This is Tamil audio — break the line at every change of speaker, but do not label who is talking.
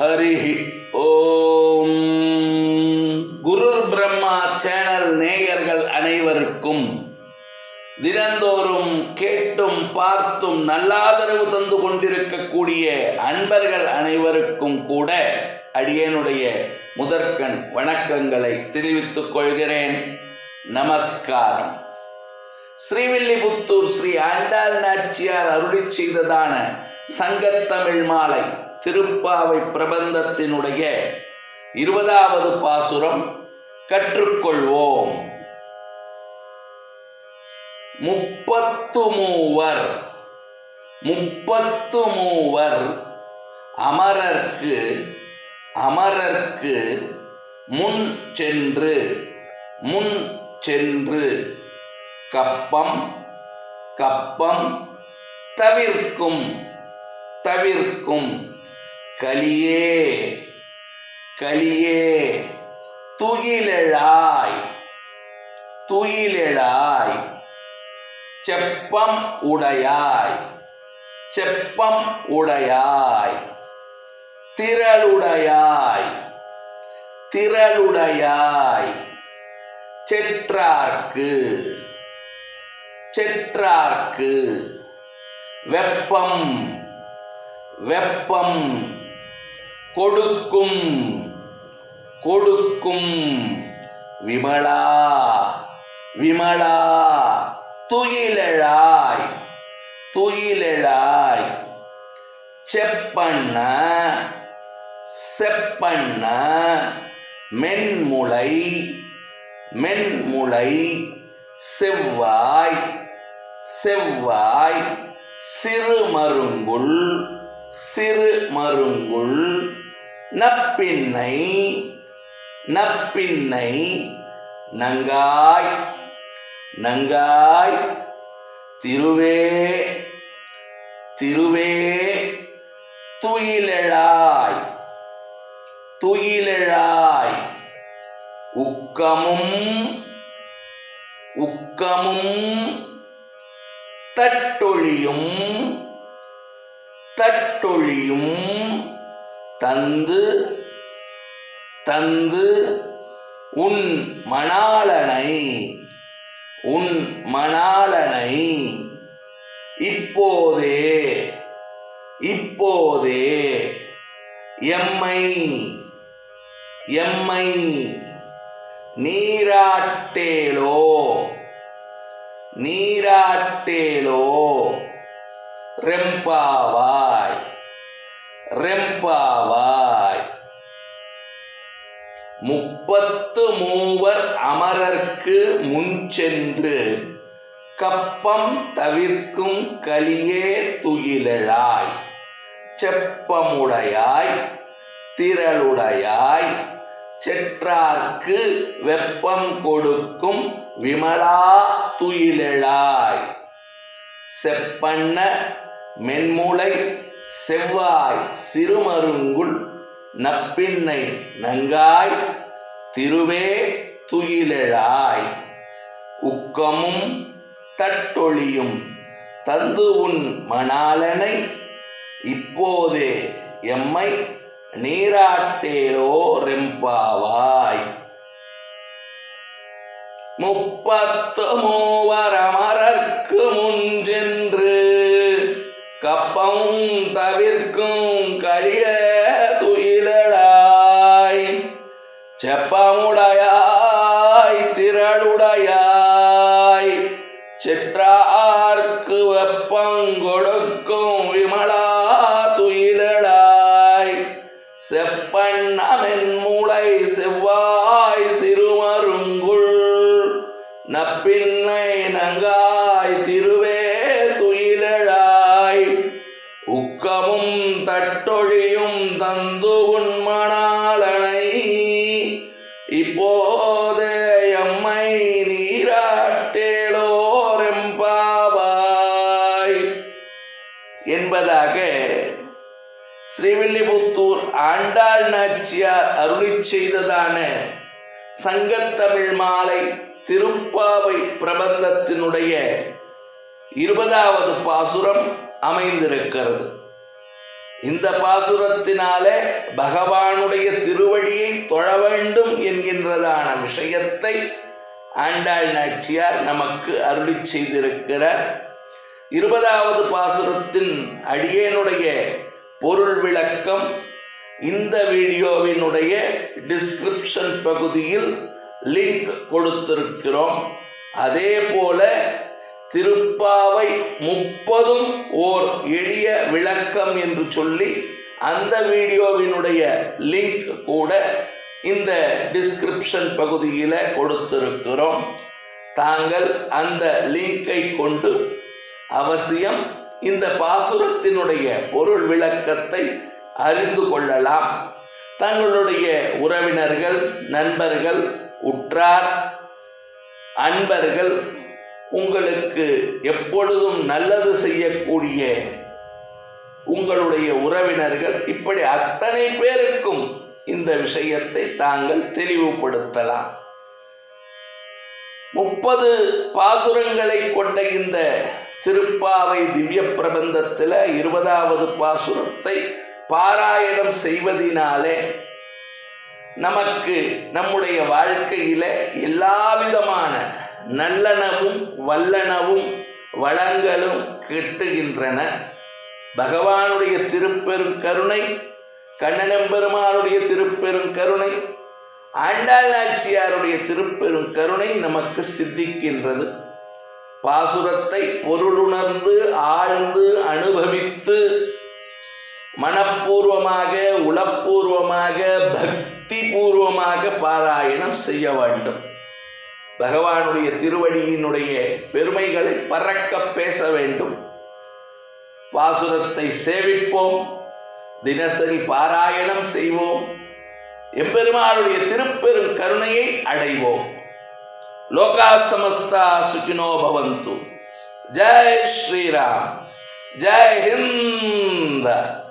ஹரி ஓம். குரு பிரம்மா சேனல் நேயர்கள் அனைவருக்கும் தினந்தோறும் கேட்டும் பார்த்தும் நல்லாதரவு தந்து கொண்டிருக்கக்கூடிய அன்பர்கள் அனைவருக்கும் கூட அடியனுடைய முதற்கண் வணக்கங்களை தெரிவித்துக் கொள்கிறேன். நமஸ்காரம். ஸ்ரீவில்லிபுத்தூர் ஸ்ரீ ஆண்டாள் நாச்சியார் அருளி செய்ததான சங்கத்தமிழ் மாலை திருப்பாவை பிரபந்தத்தினுடைய இருபதாவது பாசுரம் கற்றுக்கொள்வோம். முப்பத்து மூவர் முப்பத்து மூவர் அமரர்க்கு அமரர்க்கு முன் சென்று முன் சென்று கப்பம் கப்பம் தவிர்க்கும். தவிர்க்கும். கலியே கலியே துயிலெழாய் துயிலெழாய். செப்பம் உடையாய் செப்பம் உடையாய். திரளுடையாய் திரளுடையாய். செற்றார்க்கு செற்றார்க்கு. வெப்பம் வெப்பம் கொடுக்கும் கொடுக்கும் விமலா விமலா துயிலழாய் துயிலழாய். செப்பண்ண செப்பண்ண மென்முளை மென்முளை செவ்வாய் செவ்வாய் சிறுமருங்குள் சிறு மருங்குள் நப்பின்னை நப்பின்னை நங்காய் நங்காய் திருவே திருவே துயிலெழாய் துயிலெழாய். உக்கமும் உக்கமும் தட்டொழியும் தட்டொழியும் தந்து தந்து உன் மணாளனை உன் மணாளனை இப்போதே இப்போதே எம்மை எம்மை நீராட்டேலோ நீராட்டேலோ ரெம்பாவாய். ரெம்பாவாய். முப்பத்து மூவர் அமரர்க்கு முன் சென்று கப்பம் தவிர்க்கும் கலியே துயிலழாய். செப்பமுடையாய் திரளுடையாய் செற்றார்க்கு வெப்பம் கொடுக்கும் விமலா துயிலெழாய். செப்பண்ண மென்மூளை செவ்வாய் சிறுமருங்குள் நப்பின்னை நங்காய் திருவே துயிலெழாய். உக்கமும் தட்டொழியும் தந்து உன் மணாலனை இப்போதே எம்மை நீராட்டேலோ ரெம்பாவாய். முப்பத்து மூவர் முன் சென்று கப்பம் தவிர்க்கும் கரிய துயிலாய் செப்பமுடையாய் திரளுடையாய். சிற்றார்க்கு வெப்பம் கொடுக்கும் விமலா துயிலாய் செப்பண்ணமென் மூளை செவ்வாய் சிறுமருங்குள். நப்பின்னை நங்காய் திருவே தந்து உண்மணாளனை இப்போது எம்மை நீராட்டேலோரெம்பாவாய் என்பதாக ஸ்ரீவில்லிபுத்தூர் ஆண்டாள் நாச்சியார் அருளி செய்ததான சங்கத்தமிழ் மாலை திருப்பாவை பிரபந்தத்தினுடைய இருபதாவது பாசுரம் அமைந்திருக்கிறது. இந்த பாசுரத்தினாலே பகவானுடைய திருவடியை தொழ வேண்டும் என்கின்றதான விஷயத்தை ஆண்டாள் நாச்சியார் நமக்கு அருளி செய்திருக்கிறார். இருபதாவது பாசுரத்தின் அடியேனுடைய பொருள் விளக்கம் இந்த வீடியோவினுடைய டிஸ்கிரிப்ஷன் பகுதியில் லிங்க் கொடுத்திருக்கிறோம். அதே போல திருப்பாவை முப்பதும் ஓர் எளிய விளக்கம் என்று சொல்லி அந்த வீடியோவினுடைய லிங்க் கூட இந்த டிஸ்கிரிப்ஷன் பகுதியில் கொடுத்திருக்கிறோம். தாங்கள் அந்த லிங்கை கொண்டு அவசியம் இந்த பாசுரத்தினுடைய பொருள் விளக்கத்தை அறிந்து கொள்ளலாம். தங்களுடைய உறவினர்கள் நண்பர்கள் உற்றார் அன்பர்கள் உங்களுக்கு எப்பொழுதும் நல்லது செய்யக்கூடிய உங்களுடைய உறவினர்கள் இப்படி அத்தனை பேருக்கும் இந்த விஷயத்தை தாங்கள் தெளிவுபடுத்தலாம். முப்பது பாசுரங்களை கொண்ட இந்த திருப்பாவை திவ்ய பிரபந்தத்தில் இருபதாவது பாசுரத்தை பாராயணம் செய்வதினாலே நமக்கு நம்முடைய வாழ்க்கையில எல்லா விதமான நல்லனவும் வல்லனவும் வளங்களும் கிட்டுகின்றன. பகவானுடைய திருப்பெரும் கருணை கண்ணனம் பெருமானுடைய திருப்பெரும் கருணை ஆண்டாள் நாச்சியாருடைய திருப்பெரும் கருணை நமக்கு சித்திக்கின்றது. பாசுரத்தை பொருளுணர்ந்து ஆழ்ந்து அனுபவித்து மனப்பூர்வமாக உளப்பூர்வமாக பக்தி பூர்வமாக பாராயணம் செய்ய வேண்டும். பகவானுடைய திருவடியினுடைய பெருமைகளை பறக்க பேச வேண்டும். பாசுரத்தை சேவிப்போம். தினசரி பாராயணம் செய்வோம். எம்பெருமானுடைய திருப்பெரும் கருணையை அடைவோம். லோகா சமஸ்தா சுகினோ பவந்து. ஜெய் ஸ்ரீராம். ஜெய் ஹிந்த்.